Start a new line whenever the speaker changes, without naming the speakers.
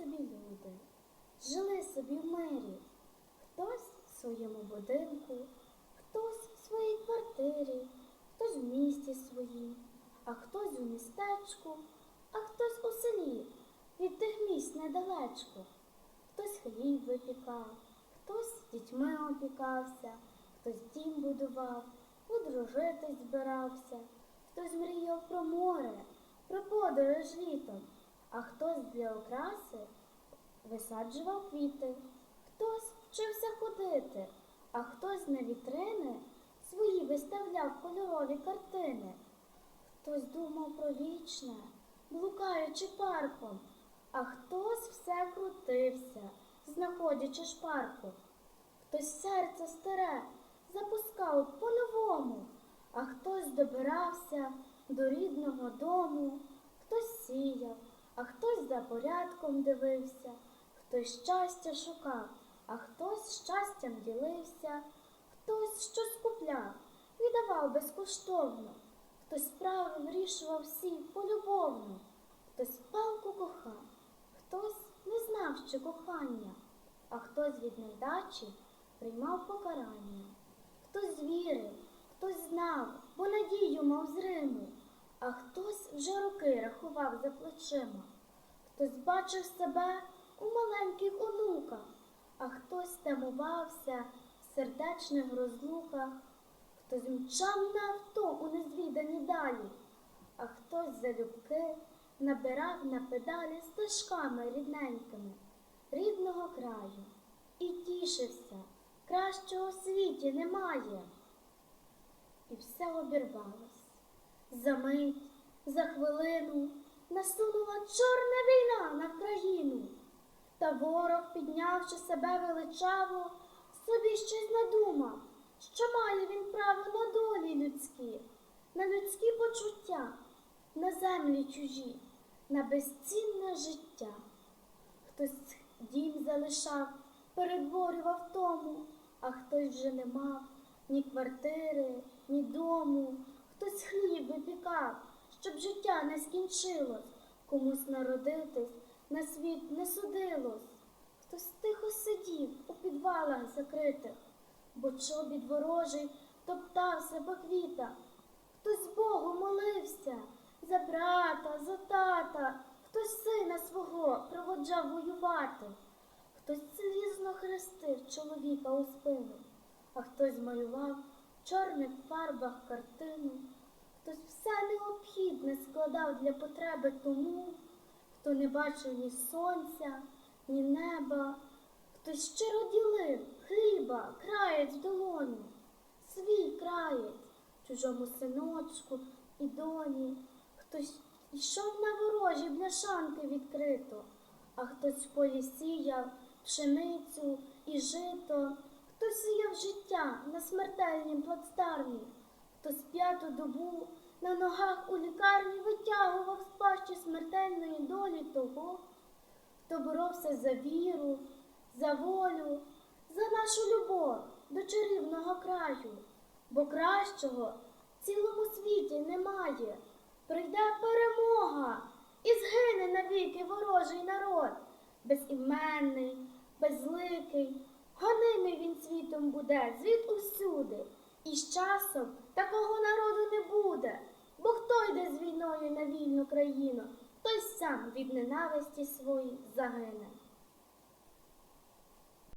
собі люди, жили собі в мирі, хтось в своєму будинку, хтось в своїй квартирі, хтось в місті своїм, а хтось у містечку, а хтось у селі, від тих місць недалечко. Хтось хліб випікав, хтось з дітьми опікався, хтось дім будував, одружитись збирався, хтось мріяв про море, про подорож літом, а хтось для окраси висаджував квіти, хтось вчився ходити, а хтось на вітрини свої виставляв кольорові картини. Хтось думав про вічне, блукаючи парком, а хтось все крутився, знаходячи шпарку. Хтось серце старе запускав по-новому, а хтось добирався до рідного дому, хтось сіяв, а хтось за порядком дивився, хтось щастя шукав, а хтось щастям ділився, хтось щось купляв, віддавав безкоштовно, хтось справи вирішував всі полюбовно, хтось палку кохав, хтось не знав, що кохання, а хтось від невдачі приймав покарання. Хтось вірив, хтось знав, бо надію мав з а хтось вже роки рахував за плечима. Хтось бачив себе у маленьких онуках, а хтось тамувався в сердечних розлуках, хтось мчав на авто у незвідані далі, а хтось залюбки набирав на педалі стежками рідненькими рідного краю і тішився, кращого в світі немає. І все обірвалось. За мить, за хвилину насунула чорна війна на країну. Та ворог, піднявши себе величаво, собі щось надумав, що має він право на долі людські, на людські почуття, на землі чужі, на безцінне життя. Хтось дім залишав, перетворював тому, а хтось вже не мав ні квартири, ні дому, хтось хліб випікав, щоб життя не скінчилось, комусь народитись на світ не судилось. Хтось тихо сидів у підвалах закритих, бо чобіт ворожий топтався по квітах. Хтось Богу молився за брата, за тата, хтось сина свого проводжав воювати, хтось слізно хрестив чоловіка у спину, а хтось малював в чорних фарбах картину, хтось все необхідне складав для потреби тому, хто не бачив ні сонця, ні неба, хтось щиро ділив хліба, краєць в долоні, свій краєць чужому синочку і доні. Хтось йшов на ворожі бляшанки відкрито, а хтось в полі сіяв пшеницю і жито, хтось сіяв життя на смертельнім плацдармі, хтось п'яту добу на ногах у лікарні витягував з пащі смертельної долі того, хто боровся за віру, за волю, за нашу любов до чарівного краю, бо кращого в цілому світі немає. Прийде перемога і згине навіки ворожий народ, безіменний, безликий, гонимий він світом буде, звід усюди. І з часом такого народу не буде, бо хто йде з війною на вільну країну, той сам від ненависті своїй загине.